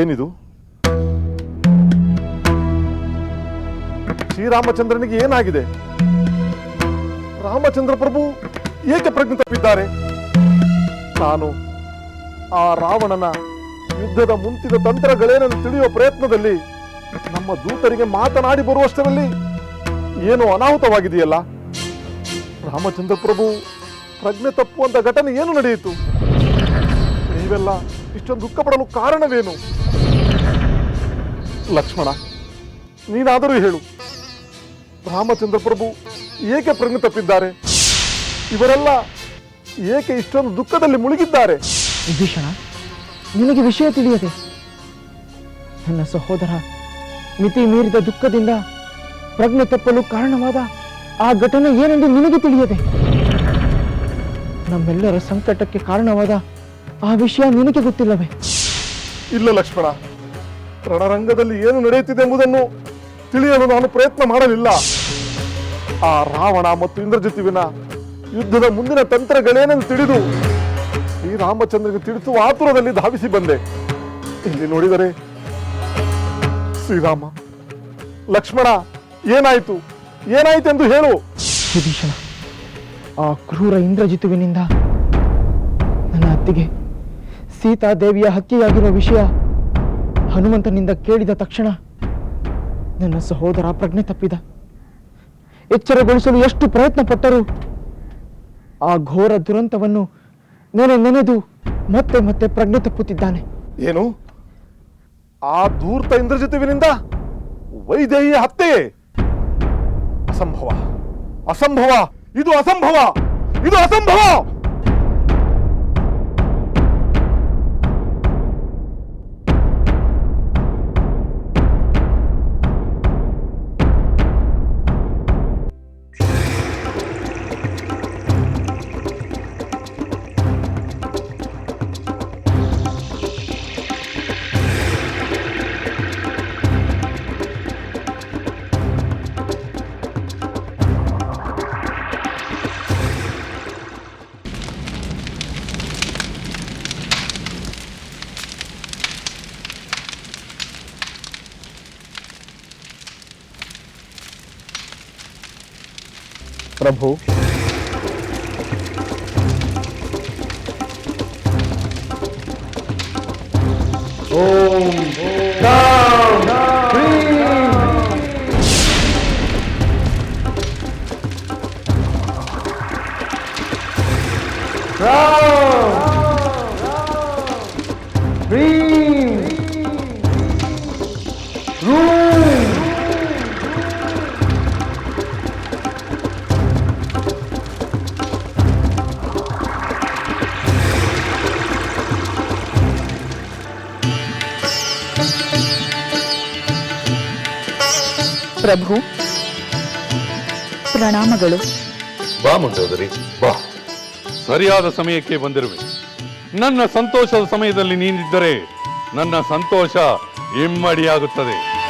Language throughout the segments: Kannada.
ಏನಿದು? ಶ್ರೀರಾಮಚಂದ್ರನಿಗೆ ಏನಾಗಿದೆ? ರಾಮಚಂದ್ರ ಪ್ರಭು ಏಕೆ ಪ್ರಜ್ಞೆ ತಪ್ಪಿದ್ದಾರೆ ನಾನು ಆ ರಾವಣನ ಯುದ್ಧದ ಮುಂತಿದ ತಂತ್ರಗಳೇನೆಂದು ತಿಳಿಯುವ ಪ್ರಯತ್ನದಲ್ಲಿ ನಮ್ಮ ದೂತರಿಗೆ ಮಾತನಾಡಿ ಬರುವಷ್ಟರಲ್ಲಿ ಏನು ಅನಾಹುತವಾಗಿದೆಯಲ್ಲ? ರಾಮಚಂದ್ರ ಪ್ರಭು ಪ್ರಜ್ಞೆ ತಪ್ಪುವಂತ ಘಟನೆ ಏನು ನಡೆಯಿತು? ನೀವೆಲ್ಲ ಇಷ್ಟೊಂದು ದುಃಖ ಪಡಲು ಕಾರಣವೇನು? ಲಕ್ಷ್ಮಣ ನೀನಾದರೂ ಹೇಳು. ರಾಮಚಂದ್ರ ಪ್ರಭು ಏಕೆ ಪ್ರಜ್ಞೆ ತಪ್ಪಿದ್ದಾರೆ? ಇವರೆಲ್ಲ ಏಕೆ ಇಷ್ಟೊಂದು ದುಃಖದಲ್ಲಿ ಮುಳುಗಿದ್ದಾರೆ? ವಿಭೀಷಣ ನಿನಗೆ ವಿಷಯ ತಿಳಿಯದೆ. ನನ್ನ ಸಹೋದರ ಮಿತಿ ಮೀರಿದ ದುಃಖದಿಂದ ಪ್ರಜ್ಞೆ ತಪ್ಪಲು ಕಾರಣವಾದ ಆ ಘಟನೆ ಏನೆಂದು ನಿನಗೆ ತಿಳಿಯದೆ? ನಮ್ಮೆಲ್ಲರ ಸಂಕಟಕ್ಕೆ ಕಾರಣವಾದ ಆ ವಿಷಯ ನಿನಗೆ ಗೊತ್ತಿಲ್ಲವೇ? ಇಲ್ಲ ಲಕ್ಷ್ಮಣ ರಣರಂಗದಲ್ಲಿ ಏನು ನಡೆಯುತ್ತಿದೆ ಎಂಬುದನ್ನು ತಿಳಿಯಲು ನಾನು ಪ್ರಯತ್ನ ಮಾಡಲಿಲ್ಲ. ಆ ರಾವಣ ಮತ್ತು ಇಂದ್ರಜಿತುವಿನ ಯುದ್ಧದ ಮುಂದಿನ ತಂತ್ರಗಳೇನೆಂದು ತಿಳಿದು ಶ್ರೀರಾಮಚಂದ್ರನಿಗೆ ತಿಳಿಸುವ ಆತುರದಲ್ಲಿ ಧಾವಿಸಿ ಬಂದೆ. ಇಲ್ಲಿ ನೋಡಿದರೆ ಶ್ರೀರಾಮ, ಲಕ್ಷ್ಮಣ, ಏನಾಯಿತು? ಎಂದು ಹೇಳು. ವಿಭೀಷಣ, ಆ ಕ್ರೂರ ಇಂದ್ರಜಿತುವಿನಿಂದ ನನ್ನ ಅತ್ತಿಗೆ ಸೀತಾದೇವಿಯ ಹಕ್ಕಿಯಾಗಿರುವ ವಿಷಯ ಹನುಮಂತನಿಂದ ಕೇಳಿದ ತಕ್ಷಣ ನನ್ನ ಸಹೋದರ ಪ್ರಜ್ಞೆ ತಪ್ಪಿದ. ಎಚ್ಚರಗೊಳಿಸಲು ಎಷ್ಟು ಪ್ರಯತ್ನ ಪಟ್ಟರು ಆ ಘೋರ ದುರಂತವನ್ನು ನೆನೆ ನೆನೆದು ಮತ್ತೆ ಮತ್ತೆ ಪ್ರಜ್ಞೆ ತಪ್ಪುತ್ತಿದ್ದಾನೆ. ಏನು? ಆ ಧೂರ್ತ ಇಂದ್ರಜಿತುವಿನಿಂದ ವೈದೇಹಿಯ ಹತ್ಯೆ? ಅಸಂಭವ. ಅಸಂಭವ. ಇದು ಅಸಂಭವ. ಇದು ಅಸಂಭವ. ಪ್ರಭು ಪ್ರಭು. ಪ್ರಣಾಮಗಳು. ಬಾ ಮುಂಡೋದರಿ ಬಾ. ಸರಿಯಾದ ಸಮಯಕ್ಕೆ ಬಂದಿರುವೆ. ನನ್ನ ಸಂತೋಷದ ಸಮಯದಲ್ಲಿ ನೀನಿದ್ದರೆ ನನ್ನ ಸಂತೋಷ ಇಮ್ಮಡಿಯಾಗುತ್ತದೆ.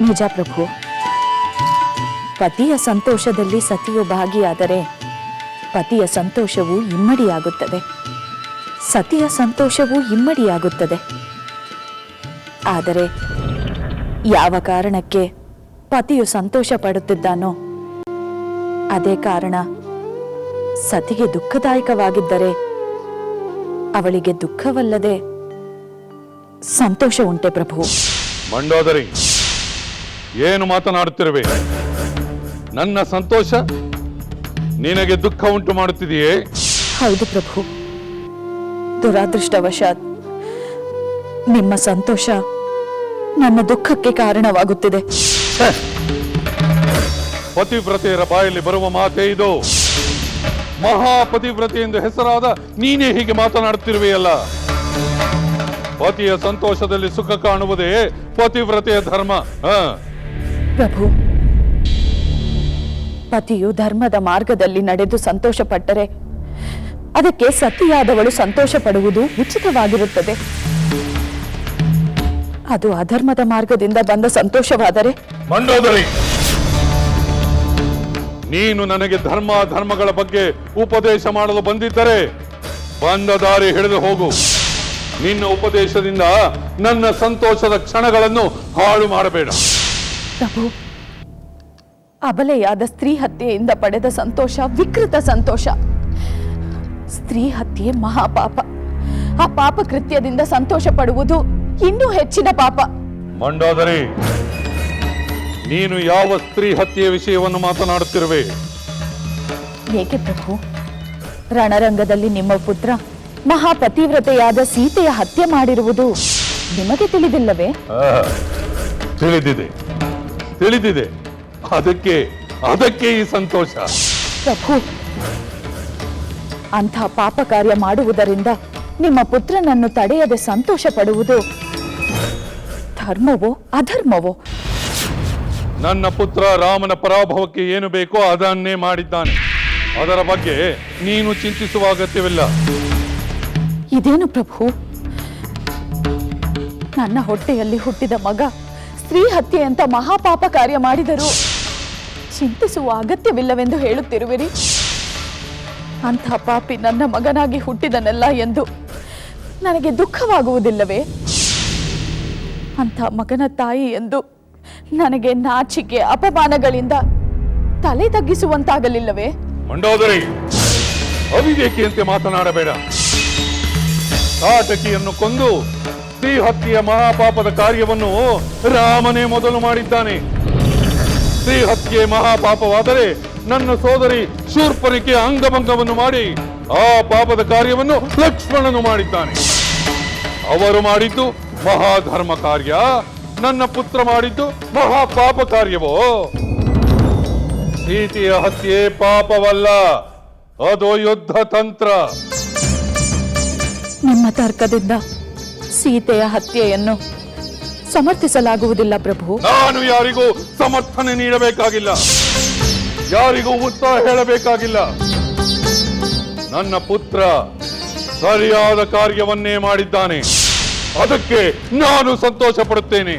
ನಿಜ ಪ್ರಭು. ಪತಿಯ ಸಂತೋಷದಲ್ಲಿ ಸತಿಯು ಭಾಗಿಯಾದರೆ ಪತಿಯ ಸಂತೋಷವು ಇಮ್ಮಡಿಯಾಗುತ್ತದೆ. ಸತಿಯ ಸಂತೋಷವು ಇಮ್ಮಡಿಯಾಗುತ್ತದೆ. ಆದರೆ ಯಾವ ಕಾರಣಕ್ಕೆ ಪತಿಯು ಸಂತೋಷ ಪಡುತ್ತಿದ್ದಾನೋ ಅದೇ ಕಾರಣ ಸತಿಗೆ ದುಃಖದಾಯಕವಾಗಿದ್ದರೆ ಅವಳಿಗೆ ದುಃಖವಲ್ಲದೆ ಸಂತೋಷ ಉಂಟೆ ಪ್ರಭು. ಮಂಡೋದರಿ ಏನು ಮಾತನಾಡುತ್ತಿರುವೆ? ನನ್ನ ಸಂತೋಷ ನಿನಗೆ ದುಃಖ ಉಂಟು ಮಾಡುತ್ತಿದೆಯೇ? ಹೌದು ಪ್ರಭು. ದುರಾದೃಷ್ಟವಶಾತ್ ನಿಮ್ಮ ಸಂತೋಷ ನನ್ನ ದುಃಖಕ್ಕೆ ಕಾರಣವಾಗುತ್ತಿದೆ. ಪತಿವ್ರತೆಯರ ಬಾಯಲ್ಲಿ ಬರುವ ಮಾತೇ ಇದು. ಮಹಾಪತಿವ್ರತೆ ಎಂದು ಹೆಸರಾದ ನೀನೇ ಹೀಗೆ ಮಾತನಾಡುತ್ತಿರುವೆಯಲ್ಲ. ಪತಿಯ ಸಂತೋಷದಲ್ಲಿ ಸುಖ ಕಾಣುವುದೇ ಪತಿವ್ರತೆಯ ಧರ್ಮ. ಪ್ರಭು ಪತಿಯು ಧರ್ಮದ ಮಾರ್ಗದಲ್ಲಿ ನಡೆದು ಸಂತೋಷ ಪಟ್ಟರೆ ಅದಕ್ಕೆ ಸತಿಯಾದವಳು ಸಂತೋಷ ಪಡುವುದು ಉಚಿತವಾಗಿರುತ್ತದೆ. ಅದು ಅಧರ್ಮದ ಮಾರ್ಗದಿಂದ ಬಂದ ಸಂತೋಷವಾದರೆ? ಮಂಡೋದರಿ! ನೀನು ನನಗೆ ಧರ್ಮ ಧರ್ಮಗಳ ಬಗ್ಗೆ ಉಪದೇಶ ಮಾಡಲು ಬಂದಿದ್ದರೆ ಬಂದ ದಾರಿ ಹಿಡಿದು ಹೋಗು. ನಿನ್ನ ಉಪದೇಶದಿಂದ ನನ್ನ ಸಂತೋಷದ ಕ್ಷಣಗಳನ್ನು ಹಾಳು ಮಾಡಬೇಡ. ಪ್ರಭು ಅಬಲೆಯಾದ ಸ್ತ್ರೀ ಹತ್ಯೆಯಿಂದ ಪಡೆದ ಸಂತೋಷ ವಿಕೃತ ಸಂತೋಷ. ಸ್ತ್ರೀ ಹತ್ಯೆ ಮಹಾಪಾಪ. ಆ ಪಾಪ ಕೃತ್ಯದಿಂದ ಸಂತೋಷ ಪಡುವುದು ಇನ್ನೂ ಹೆಚ್ಚಿನ ಪಾಪ. ಮಂಡೋದರಿ ನೀನು ಯಾವ ಸ್ತ್ರೀ ಹತ್ಯೆಯ ವಿಷಯವನ್ನು ಮಾತನಾಡುತ್ತಿರುವೆ? ಏಕೆ ಪ್ರಭು? ರಣರಂಗದಲ್ಲಿ ನಿಮ್ಮ ಪುತ್ರ ಮಹಾಪತಿವ್ರತೆಯಾದ ಸೀತೆಯ ಹತ್ಯೆ ಮಾಡಿರುವುದು ನಿಮಗೆ ತಿಳಿದಿಲ್ಲವೇ? ತಿಳಿದಿದೆ ತಿಳಿದಿದೆ. ಅದಕ್ಕೆ ಅದಕ್ಕೆ ಈ ಸಂತೋಷ. ಪ್ರಭು ಅಂಥ ಪಾಪ ಕಾರ್ಯ ಮಾಡುವುದರಿಂದ ನಿಮ್ಮ ಪುತ್ರನನ್ನು ತಡೆಯದೆ ಸಂತೋಷ ಪಡುವುದು ಧರ್ಮವೋ ಅಧರ್ಮವೋ? ನನ್ನ ಪುತ್ರ ರಾಮನ ಪರಾಭವಕ್ಕೆ ಏನು ಬೇಕೋ ಅದನ್ನೇ ಮಾಡಿದ್ದಾನೆ. ಅದರ ಬಗ್ಗೆ ನೀನು ಚಿಂತಿಸುವ ಅಗತ್ಯವಿಲ್ಲ. ಇದೇನು ಪ್ರಭು? ನನ್ನ ಹೊಟ್ಟೆಯಲ್ಲಿ ಹುಟ್ಟಿದ ಮಗ ಸ್ತ್ರೀ ಹತ್ಯೆ ಅಂತ ಮಹಾಪಾಪ ಕಾರ್ಯ ಮಾಡಿದರು ಚಿಂತಿಸುವ ಅಗತ್ಯವಿಲ್ಲವೆಂದು ಹೇಳುತ್ತಿರುವಿರಿ? ಅಂಥ ಪಾಪಿ ನನ್ನ ಮಗನಾಗಿ ಹುಟ್ಟಿದನಲ್ಲ ಎಂದು ನನಗೆ ದುಃಖವಾಗುವುದಿಲ್ಲವೇ? ಅಂಥ ಮಗನ ತಾಯಿ ಎಂದು ನನಗೆ ನಾಚಿಕೆ, ಅಪಮಾನಗಳಿಂದ ತಲೆ ತಗ್ಗಿಸುವಂತಾಗಲಿಲ್ಲವೇ? ಮಂಡೋದರಿ, ಅವಿವೇಕಿಯಂತೆ ಮಾತನಾಡಬೇಡ. ಕಾಟಕಿಯನ್ನು ಕೊಂದು ಶ್ರೀಹತ್ಯೆಯ ಹತ್ಯೆಯ ಮಹಾಪಾಪದ ಕಾರ್ಯವನ್ನು ರಾಮನೇ ಮೊದಲು ಮಾಡಿದ್ದಾನೆ. ಶ್ರೀ ಹತ್ಯೆ ಮಹಾಪಾಪವಾದರೆ ನನ್ನ ಸೋದರಿ ಶೂರ್ಪನಿಕೆಯ ಅಂಗಭಂಗವನ್ನು ಮಾಡಿ ಆ ಪಾಪದ ಕಾರ್ಯವನ್ನು ಲಕ್ಷ್ಮಣನು ಮಾಡಿದ್ದಾನೆ. ಅವರು ಮಾಡಿದ್ದು ಮಹಾಧರ್ಮ ಕಾರ್ಯ ನನ್ನ ಪುತ್ರ ಮಾಡಿದ್ದು ಮಹಾಪಾಪ ಕಾರ್ಯವೋ? ಸೀತೆಯ ಹತ್ಯೆ ಪಾಪವಲ್ಲ ಅದು ಯುದ್ಧ ತಂತ್ರ. ನಿಮ್ಮ ತರ್ಕದಿಂದ ಸೀತೆಯ ಹತ್ಯೆಯನ್ನು ಸಮರ್ಥಿಸಲಾಗುವುದಿಲ್ಲ ಪ್ರಭು. ನಾನು ಯಾರಿಗೂ ಸಮರ್ಥನೆ ನೀಡಬೇಕಾಗಿಲ್ಲ. ಯಾರಿಗೂ ಉತ್ತರ ಹೇಳಬೇಕಾಗಿಲ್ಲ. ನನ್ನ ಪುತ್ರ ಸರಿಯಾದ ಕಾರ್ಯವನ್ನೇ ಮಾಡಿದ್ದಾನೆ. ಅದಕ್ಕೆ ನಾನು ಸಂತೋಷ ಪಡುತ್ತೇನೆ